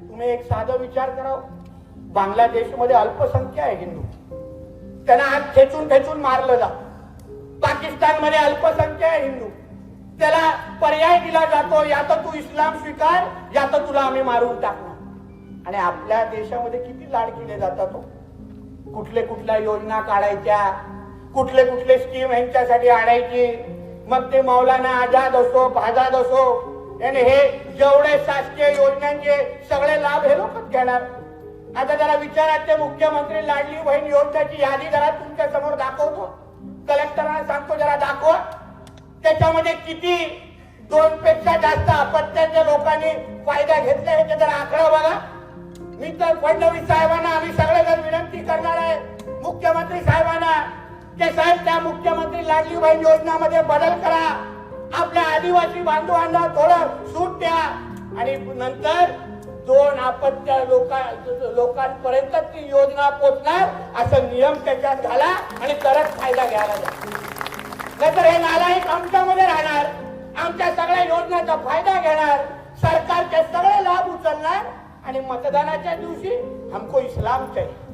तुम्ही एक साधा विचार करावं. बांगलादेशमध्ये अल्पसंख्या आहे हिंदू. त्यांना हात खेचून खेचून मारलं जात पाकिस्तानमध्ये अल्पसंख्या आहे हिंदू. त्याला पर्याय दिला जातो या तर तू इस्लाम स्वीकार या तर तुला आम्ही मारून टाकणार. आणि आपल्या देशामध्ये किती लाड केले जातात हो. कुठले कुठल्या योजना काढायच्या कुठले कुठले स्कीम यांच्यासाठी आणायची. मग ते मौलाना आझाद असो आझाद असो. याने हे जेवढे शासकीय योजनांचे लाभ हे लोकच घेणार. आता जरा विचाराचे मुख्यमंत्री लाडली बहीण योजनेची यादी जरा तुमच्यासमोर दाखवतो. कलेक्टरांना सांगतो जरा दाखवा. त्याच्यामध्ये किती दोन पेक्षा जास्त अपत्याच्या लोकांनी फायदा घेतला हे जरा आकडा बघा. मी तर फडणवीस साहेबांना आम्ही सगळेजण विनंती करणार आहे. मुख्यमंत्री साहेबांना ते साहेब त्या मुख्यमंत्री लाडली बहीण योजनामध्ये बदल करा. आपल्या आदिवासी बांधवांना थोडं सूट द्या. आणि नंतर दोन आपत्या लोका लोकांपर्यंत ती योजना पोचणार असं नियम त्याच्यात घाला आणि तरच फायदा घ्यायला नाहीतर हे नालायक आमच्यामध्ये राहणार आमच्या सगळ्या योजनाचा फायदा घेणार सरकारचे सगळे लाभ उचलणार आणि मतदानाच्या दिवशी हमको इस्लाम चाहिए.